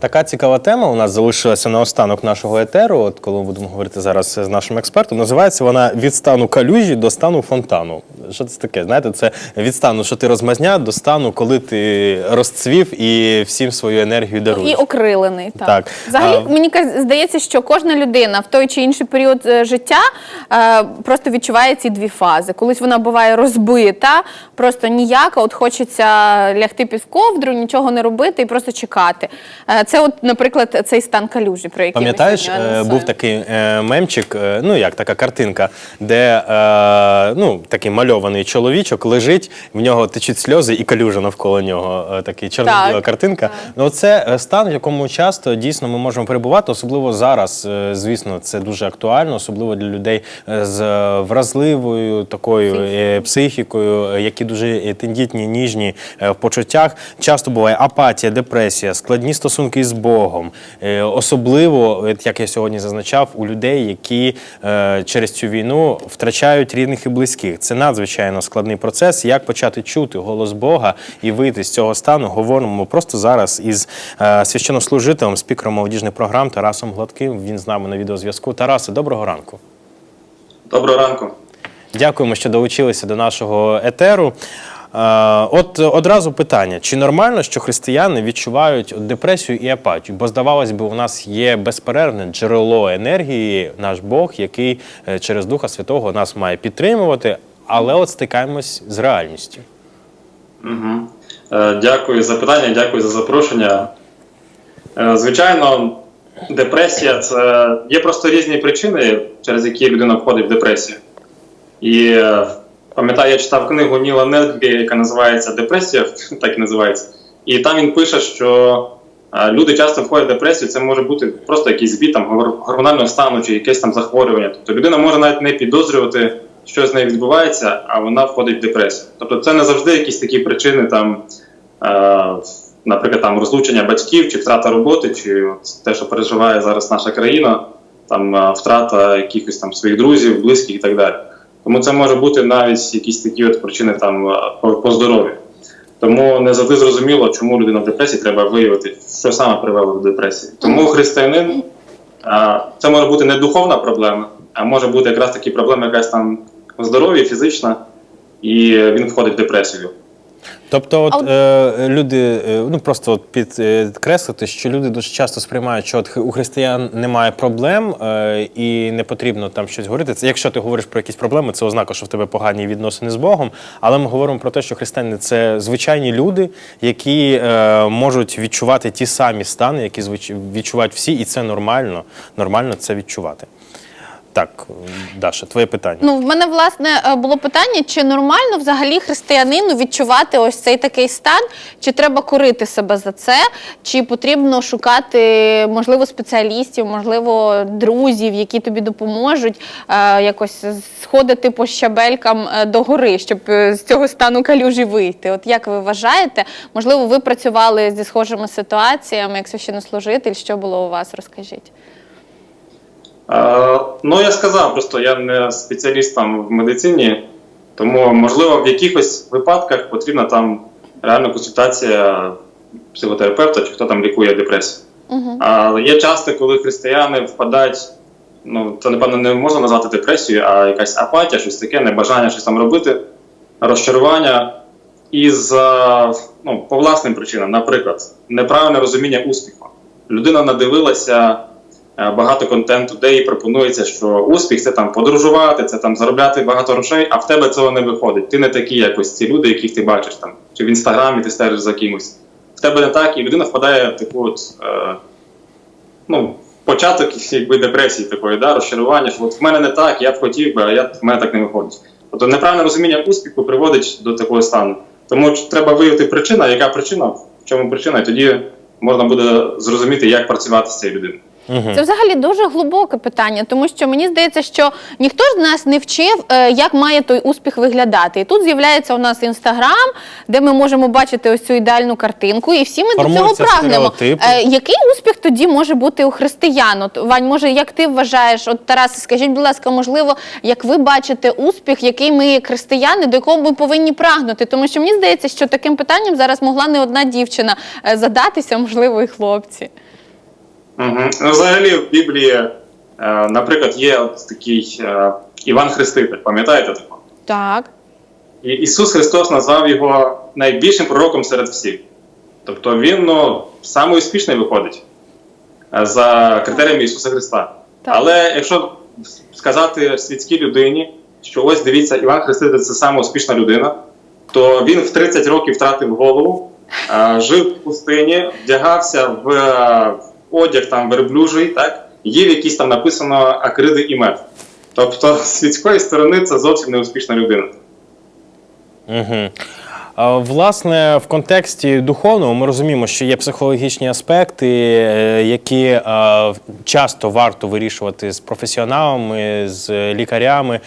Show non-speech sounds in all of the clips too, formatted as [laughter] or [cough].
Така цікава тема у нас залишилася на останок нашого етеру. От коли ми будемо говорити зараз з нашим експертом, називається вона від стану калюжі до стану фонтану. Що це таке? Знаєте, це від стану, що ти розмазня, до стану, коли ти розцвів і всім свою енергію даруєш. І окрилений. Так. Так. Взагалі, А- мені здається, що кожна людина в той чи інший період е, життя е, просто відчуває ці дві фази. Колись вона буває розбита, просто ніяка, от хочеться лягти під ковдру, нічого не робити і просто чекати. Е, це, от, наприклад, цей стан калюжі, про який Пам'ятаєш, ми сьогодні е, був такий е, мемчик, е, ну як така картинка, де ну, такий мальований чоловічок лежить, в нього течуть сльози і калюжа навколо нього. Такий чорно-біла Так, картинка. Ну, це стан, в якому часто дійсно ми можемо перебувати, особливо зараз. Звісно, це дуже актуально, особливо для людей з вразливою такою е, психікою, які дуже тендітні, ніжні в почуттях. Часто буває апатія, депресія, складні стосунки з Богом. Е, Особливо, як я сьогодні зазначав, у людей, які е, через цю війну втрачають рідних і близьких. Це надзвичайно складний процес. Як почати чути голос Бога і вийти з цього стану, говоримо просто зараз із е, священнослужителем, спікером молодіжних програм Тарасом Гладким. Він з нами на відеозв'язку. Тарасе, доброго ранку. Доброго ранку. Дякуємо, що долучилися до нашого етеру. Е, От одразу питання: чи нормально, що християни відчувають депресію і апатію? Бо здавалось би, у нас є безперервне джерело енергії, наш Бог, який е, через Духа Святого нас має підтримувати, але от стикаємось з реальністю. Угу. Е, дякую за питання, дякую за запрошення. Е, звичайно, депресія це є просто різні причини, через які людина входить в депресію. І е, пам'ятаю, я читав книгу Ніла Нельбі, яка називається Депресія, [laughs] так і називається. І там він пише, що е, люди часто входять в депресію, це може бути просто якийсь збій там, гормонального стану чи якесь там захворювання. Тобто людина може навіть не підозрювати, що з нею відбувається, а вона входить в депресію. Тобто це не завжди якісь такі причини, там, е, наприклад, там, розлучення батьків, чи втрата роботи, чи от те, що переживає зараз наша країна, там, е, втрата якихось там своїх друзів, близьких і так далі. Тому це може бути навіть якісь такі от причини там, е, по, по здоров'ю. Тому не завжди зрозуміло, чому людина в депресії треба виявити, що саме привело до депресії. Тому християнин а, це може бути не духовна проблема, а може бути якраз такі проблема якась там здоров'я, фізична, і він входить в депресію. Тобто, от е, люди, е, ну просто от підкреслити, що люди дуже часто сприймають, що от у християн немає проблем е, і не потрібно там щось говорити. Це якщо ти говориш про якісь проблеми, це ознака, що в тебе погані відносини з Богом. Але ми говоримо про те, що християни це звичайні люди, які е, можуть відчувати ті самі стани, які відчувають всі, і це нормально. Нормально це відчувати. Так, Даша, твоє питання. Ну, в мене власне е, було питання, чи нормально взагалі християнину відчувати ось цей такий стан, чи треба корити себе за це, чи потрібно шукати, можливо, спеціалістів, можливо, друзів, які тобі допоможуть е, якось сходити по щабелькам е, до гори, щоб е, з цього стану калюжі вийти. От як ви вважаєте? Можливо, ви працювали зі схожими ситуаціями, як священнослужитель, що було у вас? Розкажіть. Е, ну, я сказав, просто я не спеціаліст там в медицині, тому, можливо, в якихось випадках потрібна там реальна консультація психотерапевта чи хто там лікує депресію. Угу. Але є часто, коли християни впадають, ну це напевно не можна назвати депресією, а якась апатія, щось таке, небажання щось там робити, розчарування. І за ну, по власним причинам, наприклад, неправильне розуміння успіху. Людина надивилася е, багато контенту, де їй пропонується, що успіх це там подорожувати, це там заробляти багато грошей, а в тебе цього не виходить. Ти не такий, як ось ці люди, яких ти бачиш там, чи в інстаграмі ти стежиш за кимось. В тебе не так, і людина впадає в таку от, е, ну, початок якби депресії такої, да, розчарування, що от в мене не так, я б хотів би, а я, в мене так не виходить. Тобто неправильне розуміння успіху приводить до такого стану. Тому треба виявити причина, яка причина, в чому причина, і тоді можна буде зрозуміти, як працювати з цією людиною. Угу. Це взагалі дуже глибоке питання, тому що мені здається, що ніхто ж нас не вчив, е, як має той успіх виглядати. І тут з'являється у нас інстаграм, де ми можемо бачити ось цю ідеальну картинку, і всі ми до цього прагнемо. стереотипи. Е, Який успіх тоді може бути у християн? От, Вань, може, як ти вважаєш? От Тарас, скажіть, будь ласка, можливо, як ви бачите успіх, який ми, християни, до якого ми повинні прагнути? Тому що мені здається, що таким питанням зараз могла не одна дівчина е, задатися, можливо, і хлопці. Угу. Ну, взагалі в Біблії, е, наприклад, є от такий е, Іван Хреститель, пам'ятаєте такого? Так. І Ісус Христос назвав його найбільшим пророком серед всіх. Тобто він ну, успішний виходить е, за критеріями Ісуса Христа. Так. Але якщо сказати світській людині, що ось дивіться, Іван Хреститель це сама успішна людина, то він в 30 років втратив голову, жив в пустині, вдягався в одяг там верблюжий, так, в якісь там написано акриди і мед. Тобто з людської сторони це зовсім не успішна людина. Угу. Власне, в контексті духовному ми розуміємо, що є психологічні аспекти, е, які е, часто варто вирішувати з професіоналами, з лікарями.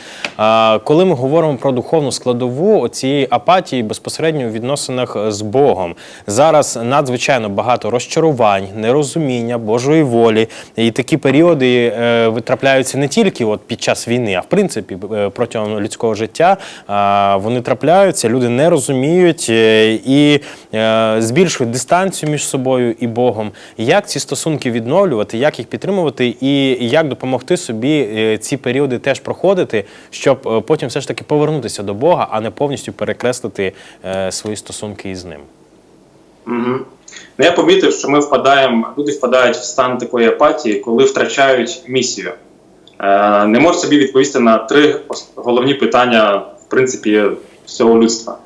Коли ми говоримо про духовну складову цієї апатії безпосередньо в відносинах з Богом, зараз надзвичайно багато розчарувань, нерозуміння Божої волі, і такі періоди е, витрапляються не тільки от під час війни, а в принципі протягом людського життя вони трапляються, люди не розуміють е, і е, збільшують дистанцію між собою і Богом. Як ці стосунки відновлювати, як їх підтримувати, і як допомогти собі е, ці періоди теж проходити, щоб потім все ж таки повернутися до Бога, а не повністю перекреслити свої стосунки із ним. Ну, я помітив, що ми впадаємо, люди впадають в стан такої апатії, коли втрачають місію. Е, не можуть собі відповісти на три головні питання, в принципі, всього людства: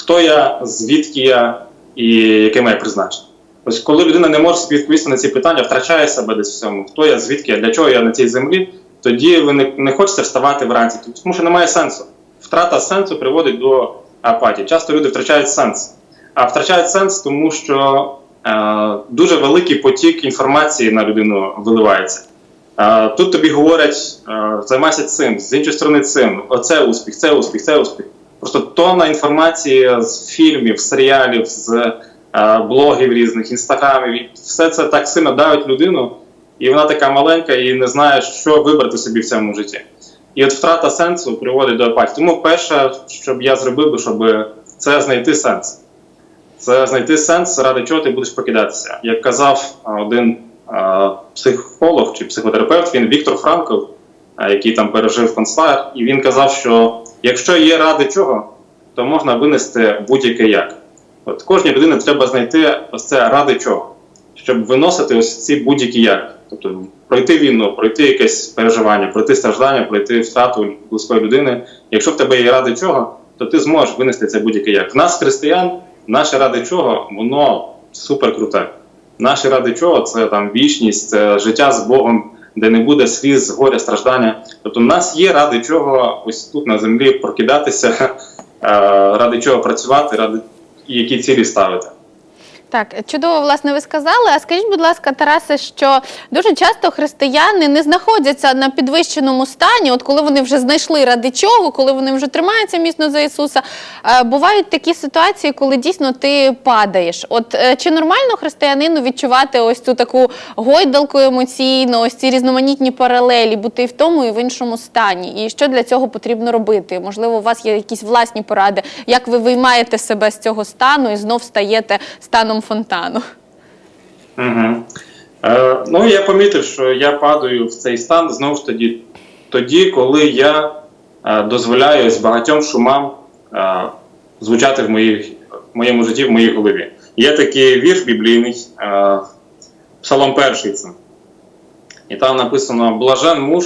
хто я, звідки я і яке моє призначення. Ось коли людина не може собі відповісти на ці питання, втрачає себе десь в цьому, хто я, звідки я, для чого я на цій землі, тоді ви не, не хочете вставати вранці, тому що немає сенсу. Втрата сенсу приводить до апатії. Часто люди втрачають сенс. А втрачають сенс, тому що е, дуже великий потік інформації на людину виливається. Е, тут тобі говорять, е, займайся цим, з іншої сторони цим. Оце успіх, це успіх, це успіх. Просто тонна інформації з фільмів, серіалів, з е, блогів різних, інстаграмів. і Все це так сильно давить людину, і вона така маленька і не знає, що вибрати собі в цьому житті. І от втрата сенсу приводить до апатії. Тому перше, що б я зробив, би, щоб це знайти сенс. Це знайти сенс, ради чого ти будеш прокидатися. Як казав один а, психолог чи психотерапевт, він Віктор Франкл, а, який там пережив концлагер, і він казав, що якщо є ради чого, то можна винести будь-яке як. От кожній людині треба знайти ось це ради чого, щоб виносити ось ці будь-які як. Тобто пройти війну, пройти якесь переживання, пройти страждання, пройти втрату близької людини. Якщо в тебе є ради чого, то ти зможеш винести це будь-яке як. В нас, християн, наше ради чого, воно супер круте. Наше ради чого це там вічність, це життя з Богом, де не буде сліз, горя, страждання. Тобто, в нас є ради чого ось тут на землі прокидатися, [laughs] е, ради чого працювати, ради які цілі ставити. Так, чудово, власне, ви сказали. А скажіть, будь ласка, Тарасе, що дуже часто християни не знаходяться на підвищеному стані, от коли вони вже знайшли ради чого, коли вони вже тримаються міцно за Ісуса. Е, бувають такі ситуації, коли дійсно ти падаєш. От е, чи нормально християнину відчувати ось цю таку гойдалку емоційну, ось ці різноманітні паралелі, бути і в тому, і в іншому стані? І що для цього потрібно робити? Можливо, у вас є якісь власні поради, як ви виймаєте себе з цього стану і знов стаєте станом фонтану? Угу. Е, ну, я помітив, що я падаю в цей стан знову ж тоді, тоді коли я е, дозволяю ось багатьом шумам е, звучати в, моїй, в моєму житті, в моїй голові. Є такий вірш біблійний, е, Псалом перший це. І там написано: Блажен муж,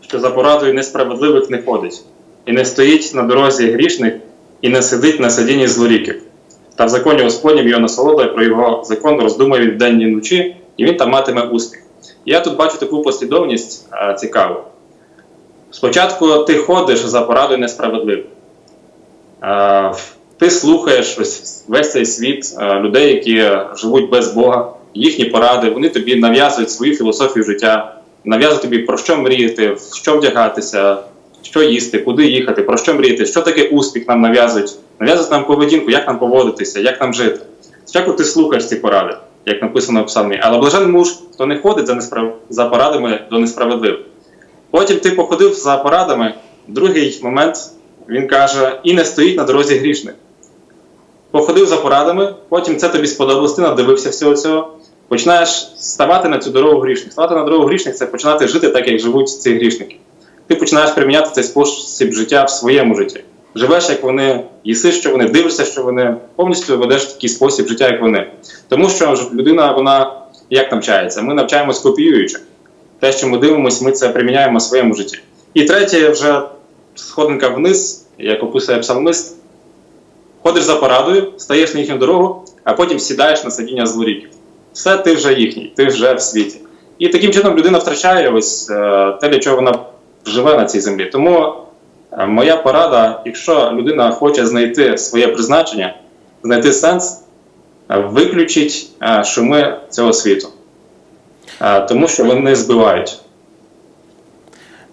що за порадою несправедливих не ходить, і не стоїть на дорозі грішних, і не сидить на сидінні злоріків. Та в законі Господнім його насолода, і про його закон роздумує він вдень і вночі, і він там матиме успіх. Я тут бачу таку послідовність а, цікаву. Спочатку ти ходиш за порадою несправедливо. А, ти слухаєш весь цей світ а, людей, які живуть без Бога, їхні поради, вони тобі нав'язують свою філософію життя, нав'язують тобі про що мріяти, в що вдягатися, що їсти, куди їхати, про що мріяти, що таке успіх нам нав'язують, нав'язують нам поведінку, як нам поводитися, як нам жити. Спочатку ти слухаєш ці поради, як написано в псалмі, але блажен муж, хто не ходить за, несправ... за порадами до несправедливих. Потім ти походив за порадами, другий момент він каже, і не стоїть на дорозі грішних. Походив за порадами, потім це тобі сподобалось, ти надивився всього цього. починаєш ставати на цю дорогу грішних. Ставати на дорогу грішних це починати жити так, як живуть ці грішники. Ти починаєш приміняти цей спосіб життя в своєму житті. Живеш, як вони, їси, що вони, дивишся, що вони, повністю ведеш такий спосіб життя, як вони. Тому що людина, вона як навчається? Ми навчаємось копіюючи. Те, що ми дивимося, ми це приміняємо в своєму житті. І третє, вже сходинка вниз, як описує псалмист, ходиш за порадою, стаєш на їхню дорогу, а потім сідаєш на сидіння злоріків. Все ти вже їхній, ти вже в світі. І таким чином людина втрачає ось е, те, для чого вона живе на цій землі. Тому моя порада, якщо людина хоче знайти своє призначення, знайти сенс, е, виключить е, шуми цього світу. Е, Тому що вони збивають.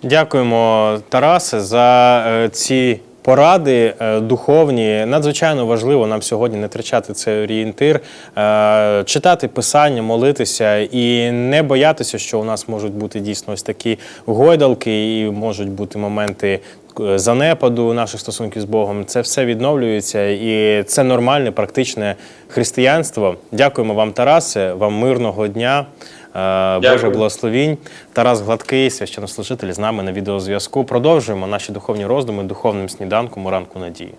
Дякуємо, Тарасе, за е, ці поради е, духовні. Надзвичайно важливо нам сьогодні не втрачати цей орієнтир, е, читати писання, молитися і не боятися, що у нас можуть бути дійсно ось такі гойдалки, і можуть бути моменти. Е, Занепаду наших стосунків з Богом, це все відновлюється, і це нормальне, практичне християнство. Дякуємо вам, Тарасе, вам мирного дня. Е, Боже благословінь. Тарас Гладкий, священнослужитель, з нами на відеозв'язку. Продовжуємо наші духовні роздуми духовним сніданком у ранку надії.